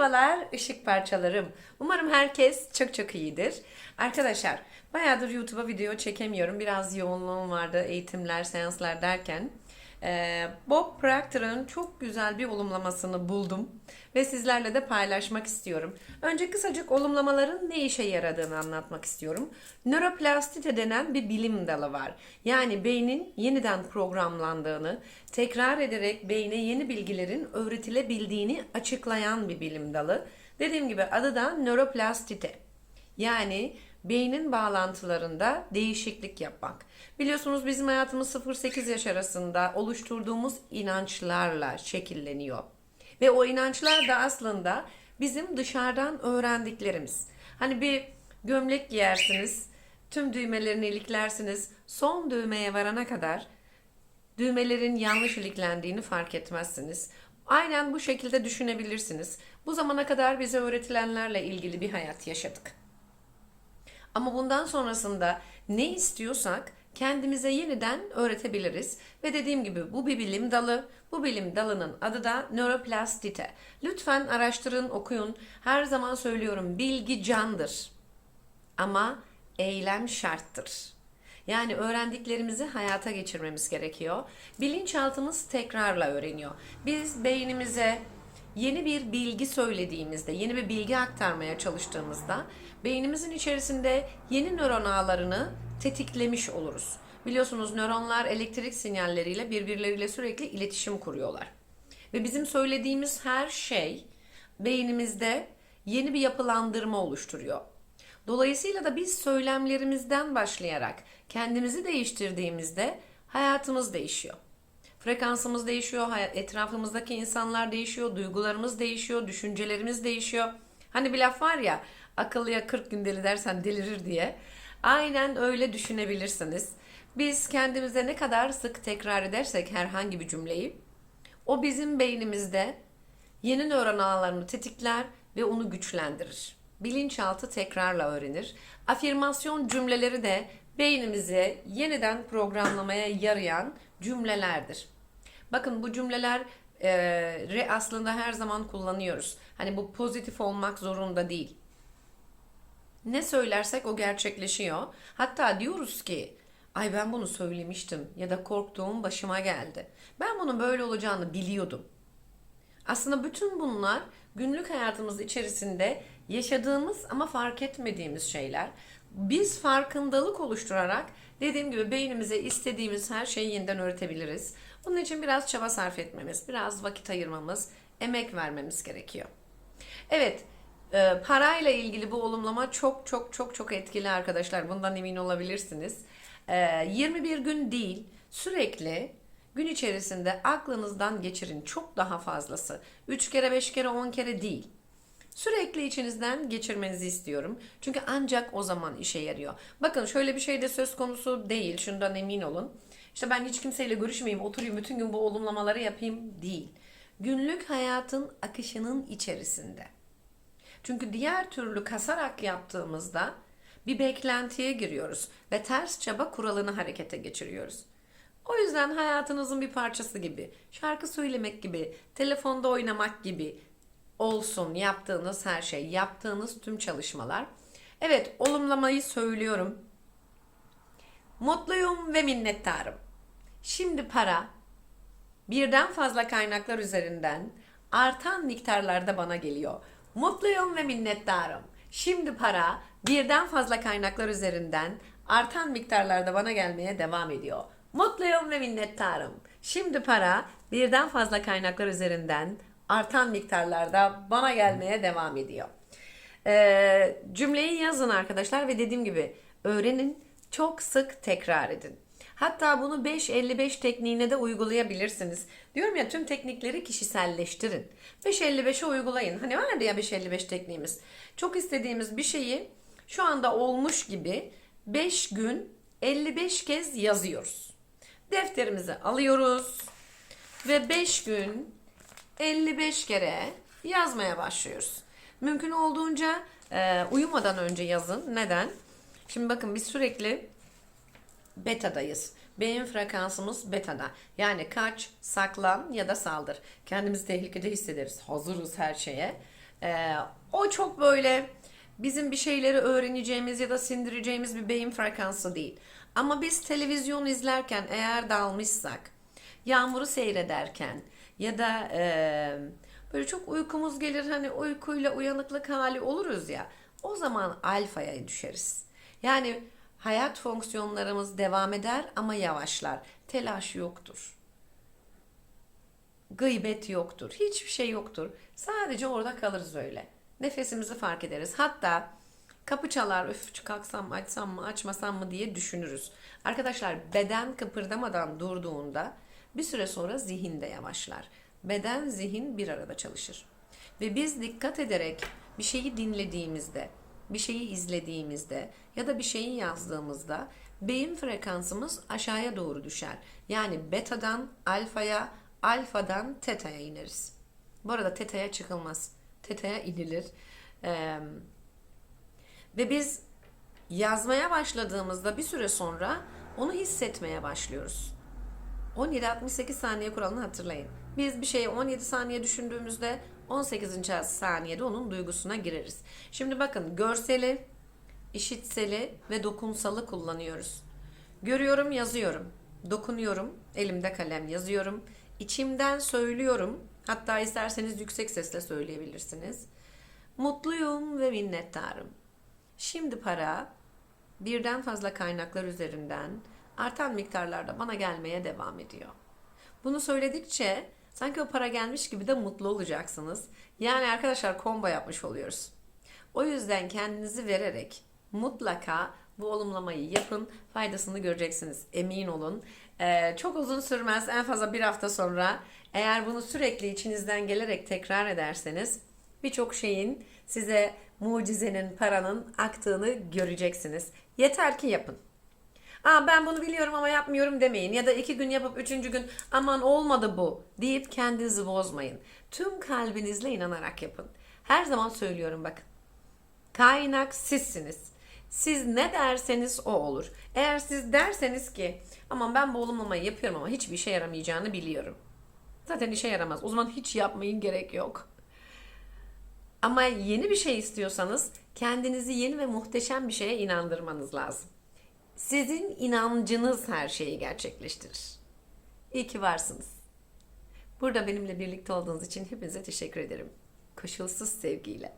Merhabalar ışık parçalarım. Umarım herkes çok çok iyidir. Arkadaşlar bayağıdır YouTube'a video çekemiyorum. Biraz yoğunluğum vardı eğitimler, seanslar derken. Ee, Bob Proctor'ın çok güzel bir olumlamasını buldum ve sizlerle de paylaşmak istiyorum. Önce kısacık olumlamaların ne işe yaradığını anlatmak istiyorum. Nöroplastite denen bir bilim dalı var. Yani beynin yeniden programlandığını, tekrar ederek beyne yeni bilgilerin öğretilebildiğini açıklayan bir bilim dalı. Dediğim gibi adı da nöroplastite. Yani beynin bağlantılarında değişiklik yapmak. Biliyorsunuz bizim hayatımız 0-8 yaş arasında oluşturduğumuz inançlarla şekilleniyor. Ve o inançlar da aslında bizim dışarıdan öğrendiklerimiz. Hani bir gömlek giyersiniz, tüm düğmelerini iliklersiniz, son düğmeye varana kadar düğmelerin yanlış iliklendiğini fark etmezsiniz. Aynen bu şekilde düşünebilirsiniz. Bu zamana kadar bize öğretilenlerle ilgili bir hayat yaşadık. Ama bundan sonrasında ne istiyorsak kendimize yeniden öğretebiliriz. Ve dediğim gibi bu bir bilim dalı. Bu bilim dalının adı da nöroplastite. Lütfen araştırın, okuyun. Her zaman söylüyorum bilgi candır. Ama eylem şarttır. Yani öğrendiklerimizi hayata geçirmemiz gerekiyor. Bilinçaltımız tekrarla öğreniyor. Biz beynimize yeni bir bilgi söylediğimizde, yeni bir bilgi aktarmaya çalıştığımızda beynimizin içerisinde yeni nöron ağlarını tetiklemiş oluruz. Biliyorsunuz nöronlar elektrik sinyalleriyle birbirleriyle sürekli iletişim kuruyorlar. Ve bizim söylediğimiz her şey beynimizde yeni bir yapılandırma oluşturuyor. Dolayısıyla da biz söylemlerimizden başlayarak kendimizi değiştirdiğimizde hayatımız değişiyor. Frekansımız değişiyor, etrafımızdaki insanlar değişiyor, duygularımız değişiyor, düşüncelerimiz değişiyor. Hani bir laf var ya, akıllıya 40 gün deli dersen delirir diye. Aynen öyle düşünebilirsiniz. Biz kendimize ne kadar sık tekrar edersek herhangi bir cümleyi, o bizim beynimizde yeni nöron ağlarını tetikler ve onu güçlendirir. Bilinçaltı tekrarla öğrenir. Afirmasyon cümleleri de beynimizi yeniden programlamaya yarayan cümlelerdir. Bakın bu cümleler e, aslında her zaman kullanıyoruz. Hani bu pozitif olmak zorunda değil. Ne söylersek o gerçekleşiyor. Hatta diyoruz ki ay ben bunu söylemiştim ya da korktuğum başıma geldi. Ben bunun böyle olacağını biliyordum. Aslında bütün bunlar günlük hayatımız içerisinde yaşadığımız ama fark etmediğimiz şeyler. Biz farkındalık oluşturarak dediğim gibi beynimize istediğimiz her şeyi yeniden öğretebiliriz. Bunun için biraz çaba sarf etmemiz, biraz vakit ayırmamız, emek vermemiz gerekiyor. Evet, e, parayla ilgili bu olumlama çok çok çok çok etkili arkadaşlar. Bundan emin olabilirsiniz. E, 21 gün değil, sürekli gün içerisinde aklınızdan geçirin. Çok daha fazlası. 3 kere, 5 kere, 10 kere değil. Sürekli içinizden geçirmenizi istiyorum. Çünkü ancak o zaman işe yarıyor. Bakın şöyle bir şey de söz konusu değil. Şundan emin olun. İşte ben hiç kimseyle görüşmeyeyim, oturayım, bütün gün bu olumlamaları yapayım değil. Günlük hayatın akışının içerisinde. Çünkü diğer türlü kasarak yaptığımızda bir beklentiye giriyoruz ve ters çaba kuralını harekete geçiriyoruz. O yüzden hayatınızın bir parçası gibi, şarkı söylemek gibi, telefonda oynamak gibi olsun yaptığınız her şey, yaptığınız tüm çalışmalar. Evet, olumlamayı söylüyorum. Mutluyum ve minnettarım. Şimdi para birden fazla kaynaklar üzerinden artan miktarlarda bana geliyor. Mutluyum ve minnettarım. Şimdi para birden fazla kaynaklar üzerinden artan miktarlarda bana gelmeye devam ediyor. Mutluyum ve minnettarım. Şimdi para birden fazla kaynaklar üzerinden artan miktarlarda bana gelmeye devam ediyor. Ee, cümleyi yazın arkadaşlar ve dediğim gibi öğrenin, çok sık tekrar edin. Hatta bunu 5-55 tekniğine de uygulayabilirsiniz. Diyorum ya tüm teknikleri kişiselleştirin. 5-55'e uygulayın. Hani vardı ya 5-55 tekniğimiz. Çok istediğimiz bir şeyi şu anda olmuş gibi 5 gün 55 kez yazıyoruz. Defterimizi alıyoruz ve 5 gün 55 kere yazmaya başlıyoruz. Mümkün olduğunca e, uyumadan önce yazın. Neden? Şimdi bakın biz sürekli betadayız. Beyin frekansımız betada. Yani kaç, saklan ya da saldır. Kendimizi tehlikede hissederiz. Hazırız her şeye. Ee, o çok böyle bizim bir şeyleri öğreneceğimiz ya da sindireceğimiz bir beyin frekansı değil. Ama biz televizyon izlerken eğer dalmışsak, yağmuru seyrederken ya da e, böyle çok uykumuz gelir hani uykuyla uyanıklık hali oluruz ya o zaman alfaya düşeriz. Yani hayat fonksiyonlarımız devam eder ama yavaşlar. Telaş yoktur. Gıybet yoktur. Hiçbir şey yoktur. Sadece orada kalırız öyle. Nefesimizi fark ederiz. Hatta kapı çalar, öf kalksam mı, açsam mı, açmasam mı diye düşünürüz. Arkadaşlar beden kıpırdamadan durduğunda bir süre sonra zihin de yavaşlar. Beden, zihin bir arada çalışır. Ve biz dikkat ederek bir şeyi dinlediğimizde, bir şeyi izlediğimizde ya da bir şeyi yazdığımızda beyin frekansımız aşağıya doğru düşer. Yani betadan alfaya, alfadan teta'ya ineriz. Bu arada teta'ya çıkılmaz. Teta'ya inilir. Ee, ve biz yazmaya başladığımızda bir süre sonra onu hissetmeye başlıyoruz. 17-68 saniye kuralını hatırlayın. Biz bir şeyi 17 saniye düşündüğümüzde 18. saniyede onun duygusuna gireriz. Şimdi bakın görseli, işitseli ve dokunsalı kullanıyoruz. Görüyorum, yazıyorum. Dokunuyorum, elimde kalem yazıyorum. İçimden söylüyorum. Hatta isterseniz yüksek sesle söyleyebilirsiniz. Mutluyum ve minnettarım. Şimdi para birden fazla kaynaklar üzerinden artan miktarlarda bana gelmeye devam ediyor. Bunu söyledikçe sanki o para gelmiş gibi de mutlu olacaksınız. Yani arkadaşlar combo yapmış oluyoruz. O yüzden kendinizi vererek mutlaka bu olumlamayı yapın. Faydasını göreceksiniz. Emin olun. Ee, çok uzun sürmez. En fazla bir hafta sonra eğer bunu sürekli içinizden gelerek tekrar ederseniz birçok şeyin size mucizenin, paranın aktığını göreceksiniz. Yeter ki yapın. Aa ben bunu biliyorum ama yapmıyorum demeyin. Ya da iki gün yapıp üçüncü gün aman olmadı bu deyip kendinizi bozmayın. Tüm kalbinizle inanarak yapın. Her zaman söylüyorum bakın. Kaynak sizsiniz. Siz ne derseniz o olur. Eğer siz derseniz ki aman ben bu olumlamayı yapıyorum ama hiçbir işe yaramayacağını biliyorum. Zaten işe yaramaz. O zaman hiç yapmayın gerek yok. Ama yeni bir şey istiyorsanız kendinizi yeni ve muhteşem bir şeye inandırmanız lazım. Sizin inancınız her şeyi gerçekleştirir. İyi ki varsınız. Burada benimle birlikte olduğunuz için hepinize teşekkür ederim. Koşulsuz sevgiyle.